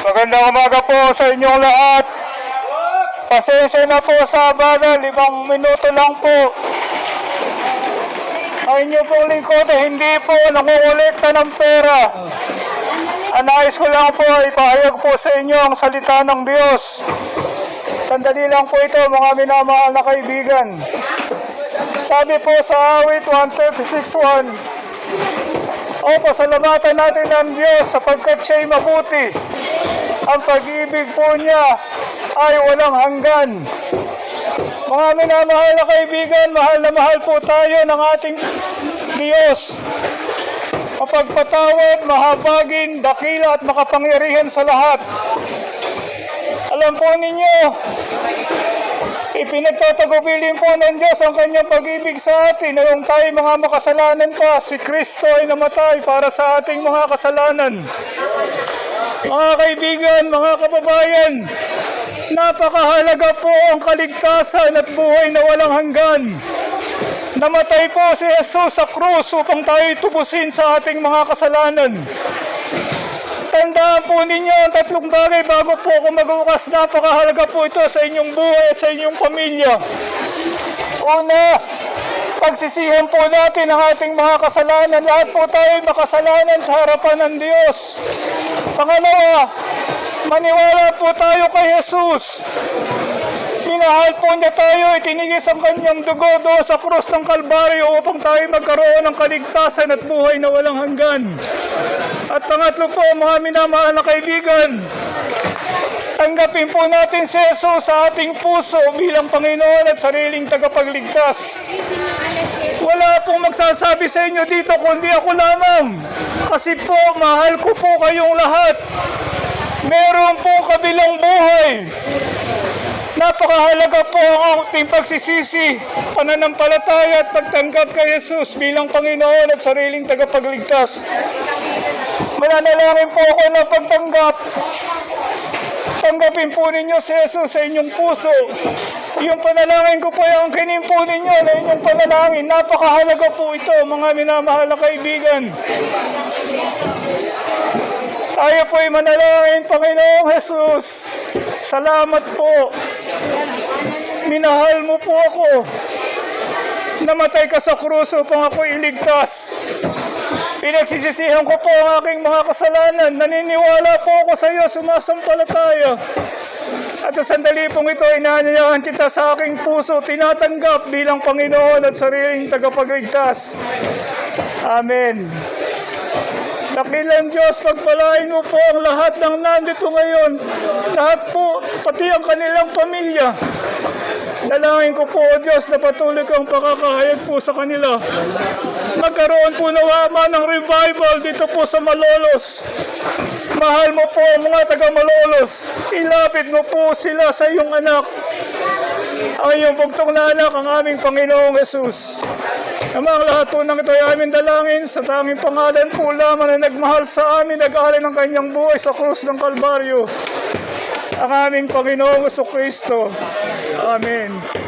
Magandang umaga po sa inyong lahat. Pasensya na po sa abala, limang minuto lang po. Ang inyo pong lingkod ay hindi po nangungulikta ng pera. Ang ko lang po ay ipahayag po sa inyo ang salita ng Diyos. Sandali lang po ito mga minamahal na kaibigan. Sabi po sa awit 136.1, O pasalamatan natin ang Diyos sapagkat siya'y mabuti. Ang pag-ibig po niya ay walang hanggan. Mga minamahal na kaibigan, mahal na mahal po tayo ng ating Diyos. Mapagpatawad, mahabagin, dakila at makapangyarihan sa lahat. Alam po ninyo, ipinagtatagubilin po ng Diyos ang kanyang pag-ibig sa atin. Noong tayo mga makasalanan pa, si Kristo ay namatay para sa ating mga kasalanan. Mga kaibigan, mga kababayan, napakahalaga po ang kaligtasan at buhay na walang hanggan. Namatay po si Jesus sa krus upang tayo tubusin sa ating mga kasalanan. Tandaan po ninyo ang tatlong bagay bago po ako magbukas. Napakahalaga po ito sa inyong buhay at sa inyong pamilya. Una, pagsisihan po natin ang ating mga kasalanan. Lahat po tayo makasalanan sa harapan ng Diyos. Pangalawa, maniwala po tayo kay Jesus. Minahal po niya tayo, itinigis ang kanyang dugo doon sa krus ng Kalbaryo upang tayo magkaroon ng kaligtasan at buhay na walang hanggan. At pangatlo po, mga minamahal na kaibigan, tanggapin po natin si Jesus sa ating puso bilang Panginoon at sariling tagapagligtas. Wala pong magsasabi sa inyo dito kundi ako lamang. Kasi po, mahal ko po kayong lahat. Meron po kabilang buhay. Napakahalaga po ang ating pagsisisi, pananampalataya at pagtanggap kay Jesus bilang Panginoon at sariling tagapagligtas. Mananalangin po ako ng pagtanggap. Tanggapin po ninyo si Jesus sa inyong puso. Yung panalangin ko po yung kinin po ninyo na inyong panalangin. Napakahalaga po ito, mga minamahal na kaibigan. Tayo po'y manalangin, Panginoong Jesus. Salamat po. Minahal mo po ako. Namatay ka sa krus upang ako iligtas. Pinagsisisihan ko po ang aking mga kasalanan. Naniniwala po ako sa iyo, sumasampalataya. At sa sandali pong ito, inaanyayahan kita sa aking puso, tinatanggap bilang Panginoon at sariling tagapagligtas. Amen. Dakilang Diyos, pagpalain mo po ang lahat ng nandito ngayon. Lahat po, pati ang kanilang pamilya. Dalangin ko po, O Diyos, na patuloy kang pakakahayag po sa kanila. Magkaroon po nawa ng revival dito po sa Malolos. Mahal mo po ang mga taga Malolos. Ilapit mo po sila sa iyong anak. Ang iyong bugtong na anak, ang aming Panginoong Jesus. Namang lahat po ng ito ay aming dalangin sa tanging pangalan po lamang na nagmahal sa amin, nag-alay ng kanyang buhay sa krus ng Kalbaryo. Ang aming Panginoong Kristo. Amen.